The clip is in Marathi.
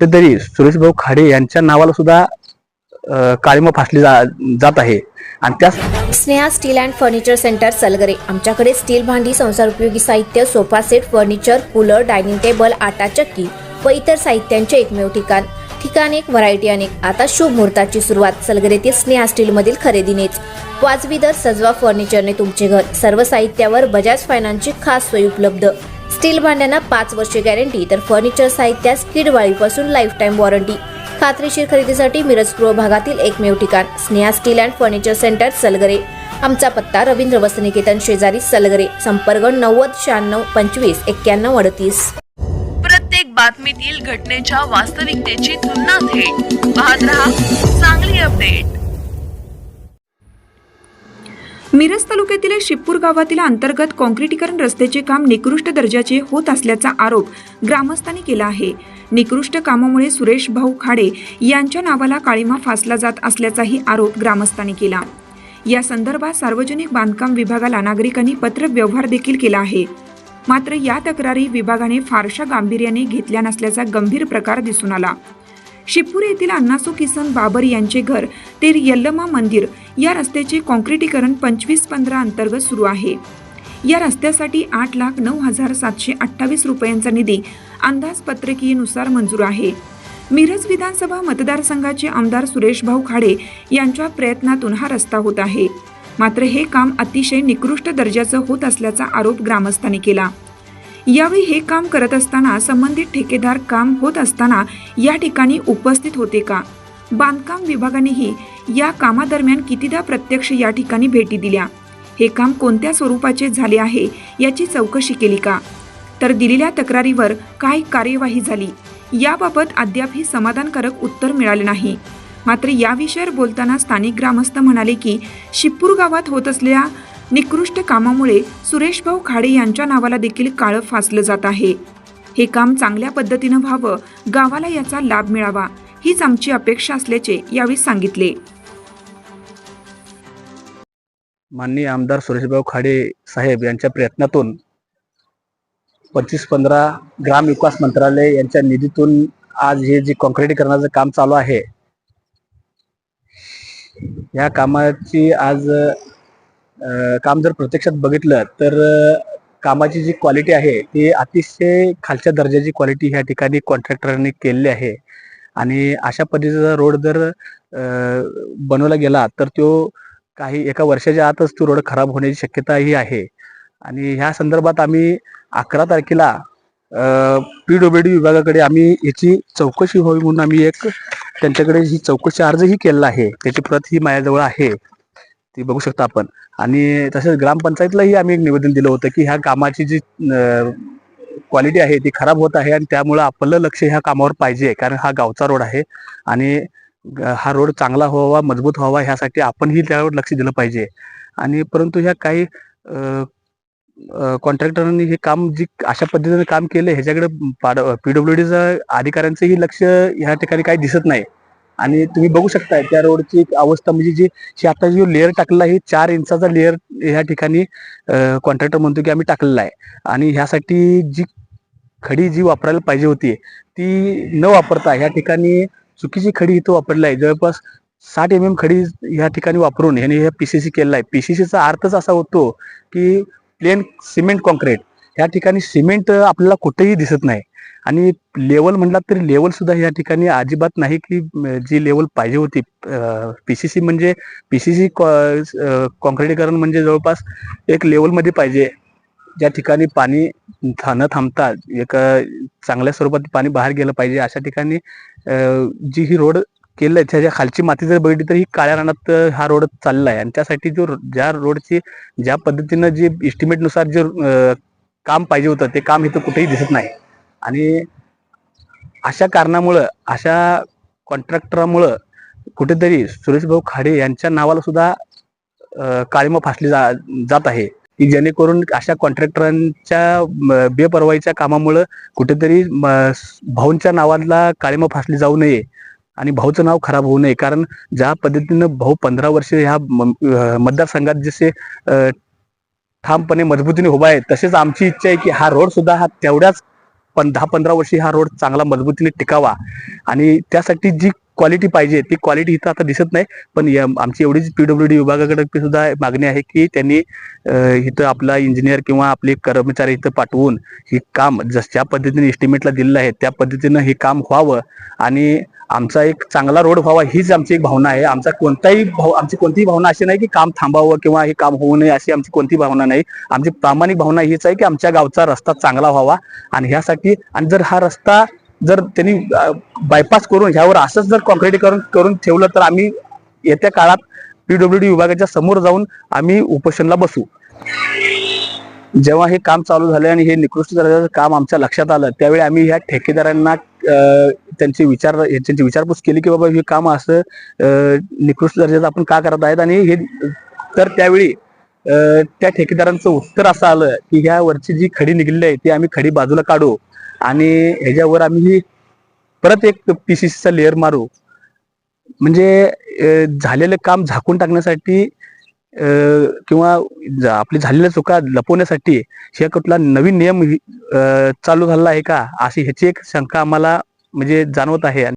कुठेतरी सुरेशभाऊ खाडे यांच्या नावाला सुद्धा काळीमा फासली जा, जात आहे. आणि त्या Sneha steel and furniture centre Salgare. आमच्याकडे स्टील भांडी संसार उपयोगी साहित्य sofa set furniture cooler dining table आटा चक्की व इतर साहित्यांचे एकमेव ठिकाण. ठिकाण एक व्हरायटी अनेक. आता शुभ मुहूर्ताची सुरुवात. सलगरेतील स्नेहा स्टील मधील खरेदीनेच. वाजवी दर सजवा फर्निचरने तुमचे घर. सर्व साहित्यावर बजाज फायनान्सची खास सोय उपलब्ध. स्टील भांड्यांना पाच वर्षे गॅरंटी तर फर्निचर साहित्यास किडवाळीपासून लाईफ टाईम वॉरंटी खात्रीशीर खरेदीसाठी मिरज पूर्व भागातील एकमेव ठिकाण Sneha steel and furniture centre Salgare. आमचा पत्ता रवींद्र वसनिकेतन शेजारी सलगरे. संपर्क नव्वद शहाण्णव पंचवीस एक्क्याण्णव अडतीस. प्रत्येक बातमीतील घटनेच्या वास्तविकतेची तुलना थेट. पाहत रहा चांगली अपडेट मिरज तालुक्यातील शिपूर गावातील अंतर्गत काँक्रीटीकरण रस्त्याचे काम निकृष्ट दर्जाचे होत असल्याचा आरोप ग्रामस्थांनी केला आहे. निकृष्ट कामामुळे सुरेश भाऊ खाडे यांच्या नावाला काळीमा फासला जात असल्याचाही आरोप ग्रामस्थांनी केला. या संदर्भात सार्वजनिक बांधकाम विभागाला नागरिकांनी पत्र व्यवहार देखील केला आहे. मात्र या तक्रारी विभागाने फारशा गांभीर्याने घेतल्या नसल्याचा गंभीर प्रकार दिसून आला. शिपूर येथील अण्णासो किसन बाबर यांचे घर ते यल्लमा मंदिर या रस्त्याचे काँक्रिटीकरण पंचवीस पंधरा अंतर्गत सुरू आहे. या रस्त्यासाठी आठ लाख नऊ हजार सातशे अठ्ठावीस रुपयांचा निधी अंदाजपत्रकीयनुसार मंजूर आहे. मिरज विधानसभा मतदारसंघाचे आमदार सुरेश भाऊ खाडे यांच्या प्रयत्नातून हा रस्ता होत आहे. मात्र हे काम अतिशय निकृष्ट दर्जाचं होत असल्याचा आरोप ग्रामस्थांनी केला. यावेळी हे काम करत असताना संबंधित ठेकेदार काम होत असताना या ठिकाणी उपस्थित होते का? बांधकाम विभागानेही या कामादरम्यान कितीदा प्रत्यक्ष या ठिकाणी भेटी दिल्या? हे काम कोणत्या स्वरूपाचे झाले आहे याची चौकशी केली का? तर दिलेल्या तक्रारीवर काय कार्यवाही झाली? याबाबत अद्यापही समाधानकारक उत्तर मिळाले नाही. मात्र याविषयी बोलताना स्थानिक ग्रामस्थ म्हणाले की शिपूर गावात होत असलेल्या निकृष्ट कामामुळे सुरेशभाऊ खाडे यांच्या नावाला देखील काळं फासलं जात आहे. हे काम चांगल्या पद्धतीनं व्हावं गावाला याचा लाभ मिळावा हीच आमची अपेक्षा असल्याचे यावेळी सांगितले. माननीय आमदार सुरेशभाऊ खाडे साहेब यांच्या प्रयत्नातून पंचवीस पंधरा ग्राम विकास मंत्रालय यांच्या निधीतून आज हे जे कॉन्क्रिटीकरणाचं काम चालू आहे या कामाची आज काम जर प्रत्यक्षात बघितलं तर कामाची जी क्वालिटी आहे ती अतिशय खालच्या दर्जाची क्वालिटी ह्या ठिकाणी कॉन्ट्रॅक्टरांनी केलेली आहे. आणि अशा पद्धतीचा रोड जर बनवला गेला तर तो काही एका वर्षाच्या आतच तो रोड खराब होण्याची शक्यताही आहे. आणि ह्या संदर्भात आम्ही अकरा तारखेला पी डब्ल्यू डी विभागाकडे आम्ही याची चौकशी व्हावी म्हणून आम्ही एक त्यांच्याकडे ही चौकशी अर्जही केलेला आहे. त्याची प्रत ही माझ्याजवळ आहे. ती बघू शकता आपण. आणि तसेच ग्रामपंचायतलाही आम्ही एक निवेदन दिलं होतं की ह्या कामाची जी क्वालिटी आहे ती खराब होत आहे आणि त्यामुळं आपलं लक्ष ह्या कामावर पाहिजे कारण हा गावचा रोड आहे आणि हा रोड चांगला व्हावा मजबूत व्हावा ह्यासाठी आपणही त्यावर लक्ष दिलं पाहिजे. आणि परंतु ह्या काही कॉन्ट्रॅक्टरांनी हे काम जी अशा पद्धतीने काम केले ह्याच्याकडे पीडब्ल्यू डीचं अधिकाऱ्यांचंही लक्ष ह्या ठिकाणी काही दिसत नाही. आणि तुम्ही बघू शकताय त्या रोडची अवस्था म्हणजे जी आता जो लेअर टाकलेला आहे चार इंचाचा लेअर ह्या ठिकाणी कॉन्ट्रॅक्टर म्हणतो की आम्ही टाकलेला आहे. आणि ह्यासाठी जी खडी जी वापरायला पाहिजे होती ती न वापरता ह्या ठिकाणी चुकीची खडी इथं वापरली आहे. जवळपास साठ एम एम खडी ह्या ठिकाणी वापरून ह्याने ह्या पीसीसी केलेला आहे. पीसीसीचा अर्थच असा होतो की प्लेन सिमेंट कॉन्क्रीट ह्या ठिकाणी सिमेंट आपल्याला कुठेही दिसत नाही. आणि लेवल म्हणला तरी लेवल सुद्धा या ठिकाणी अजिबात नाही की जी लेवल पाहिजे होती. पीसीसी म्हणजे पीसीसी कॉन्क्रिटीकरण म्हणजे जवळपास एक लेवलमध्ये पाहिजे. ज्या ठिकाणी पाणी न थांबता एक चांगल्या स्वरूपात पाणी बाहेर गेलं पाहिजे. अशा ठिकाणी जी ही रोड केलं त्याच्या खालची माती जर बघितली तर ही काळ्या रानात हा रोड चालला आहे आणि त्यासाठी जो ज्या रोडची ज्या पद्धतीनं जे इस्टिमेटनुसार जे काम पाहिजे होतं ते काम इथं कुठेही दिसत नाही. आणि अशा कारणामुळं अशा कॉन्ट्रॅक्टरामुळं कुठेतरी सुरेशभाऊ खाडे यांच्या नावाला सुद्धा काळीमा फासली जा जात आहे. की जेणेकरून अशा कॉन्ट्रॅक्टरांच्या बेपरवाईच्या कामामुळं कुठेतरी भाऊंच्या नावाला काळीमा फासली जाऊ नये आणि भाऊचं नाव खराब होऊ नये. कारण ज्या पद्धतीनं भाऊ पंधरा वर्ष ह्या मतदारसंघात जसे ठामपणे मजबूतीने उभा आहे तसेच आमची इच्छा आहे की हा रोड सुद्धा हा तेवढ्याच पण दहा पंधरा वर्षी हा रोड चांगला मजबूतीने टिकावा. आणि त्यासाठी जी क्वालिटी पाहिजे ती क्वालिटी इथं आता दिसत नाही पण आमची एवढीच पीडब्ल्यू डी विभागाकडे सुद्धा मागणी आहे की त्यांनी इथं आपला इंजिनियर किंवा आपले कर्मचारी इथं पाठवून हे काम जस ज्या पद्धतीने एस्टिमेटला दिलेलं आहे त्या पद्धतीनं हे काम व्हावं. आणि आमचा एक चांगला रोड व्हावा हीच आमची एक भावना आहे. आमचा कोणताही भाव आमची कोणतीही भावना अशी नाही की काम थांबावं किंवा हे काम होऊ नये अशी आमची कोणती भावना नाही. आमची प्रामाणिक भावना हीच आहे की आमच्या गावचा रस्ता चांगला व्हावा आणि ह्यासाठी आणि जर हा रस्ता जर त्यांनी बायपास करून ह्यावर असंच जर कॉन्क्रिटीकरण करून ठेवलं तर आम्ही येत्या काळात पीडब्ल्यूडी विभागाच्या समोर जाऊन आम्ही उपोषणला बसू. जेव्हा हे काम चालू झाले आणि हे निकृष्ट दर्जाचं काम आमच्या लक्षात आलं त्यावेळी आम्ही ह्या ठेकेदारांना त्यांची विचार त्यांची विचारपूस केली की बाबा हे काम असं निकृष्ट दर्जाचं आपण का करत आहेत? आणि हे तर त्यावेळी त्या ठेकेदारांचं उत्तर असं आलं की ह्यावरची जी खडी निघलेली आहे ती आम्ही खडी बाजूला काढू आणि ह्याच्यावर आम्ही परत एक पीसीसीचा लेअर मारू. म्हणजे झालेलं काम झाकून टाकण्यासाठी किंवा आपली झालेल्या चुका लपवण्यासाठी हे कुठला नवीन नियम चालू झालेला आहे का? अशी ह्याची एक शंका आम्हाला म्हणजे जाणवत आहे.